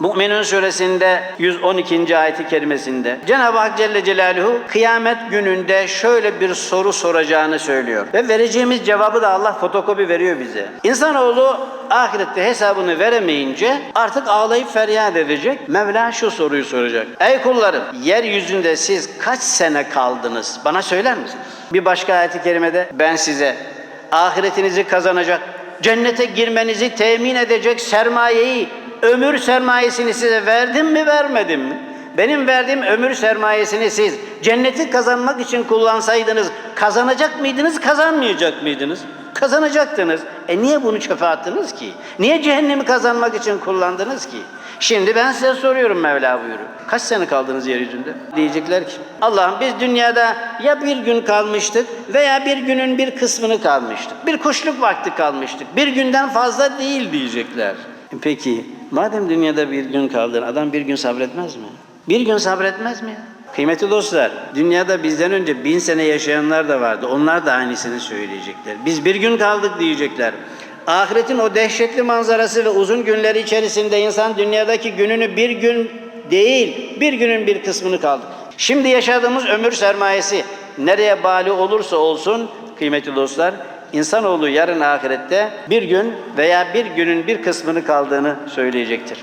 Mü'minun suresinde 112. ayeti kerimesinde Cenab-ı Hak Celle Celaluhu kıyamet gününde şöyle bir soru soracağını söylüyor. Ve vereceğimiz cevabı da Allah fotokopi veriyor bize. İnsanoğlu ahirette hesabını veremeyince artık ağlayıp feryat edecek. Mevla şu soruyu soracak. Ey kullarım yeryüzünde siz kaç sene kaldınız? Bana söyler misiniz? Bir başka ayeti kerimede ben size ahiretinizi kazanacak, cennete girmenizi temin edecek sermayeyi, ömür sermayesini size verdim mi vermedim mi? Benim verdiğim ömür sermayesini siz cenneti kazanmak için kullansaydınız kazanacak mıydınız, kazanmayacak mıydınız? Kazanacaktınız. E niye bunu çöpe attınız ki? Niye cehennemi kazanmak için kullandınız ki? Şimdi ben size soruyorum Mevla buyuruyor. Kaç sene kaldınız yeryüzünde? Diyecekler ki Allah'ım biz dünyada ya bir gün kalmıştık veya bir günün bir kısmını kalmıştık. Bir kuşluk vakti kalmıştık. Bir günden fazla değil diyecekler. Peki madem dünyada bir gün kaldın adam bir gün sabretmez mi? Bir gün sabretmez mi? Kıymetli dostlar, dünyada bizden önce bin sene yaşayanlar da vardı. Onlar da aynısını söyleyecekler. Biz bir gün kaldık diyecekler. Ahiretin o dehşetli manzarası ve uzun günleri içerisinde insan dünyadaki gününü bir gün değil, bir günün bir kısmını kaldı. Şimdi yaşadığımız ömür sermayesi nereye bağlı olursa olsun kıymetli dostlar, insanoğlu yarın ahirette bir gün veya bir günün bir kısmını kaldığını söyleyecektir.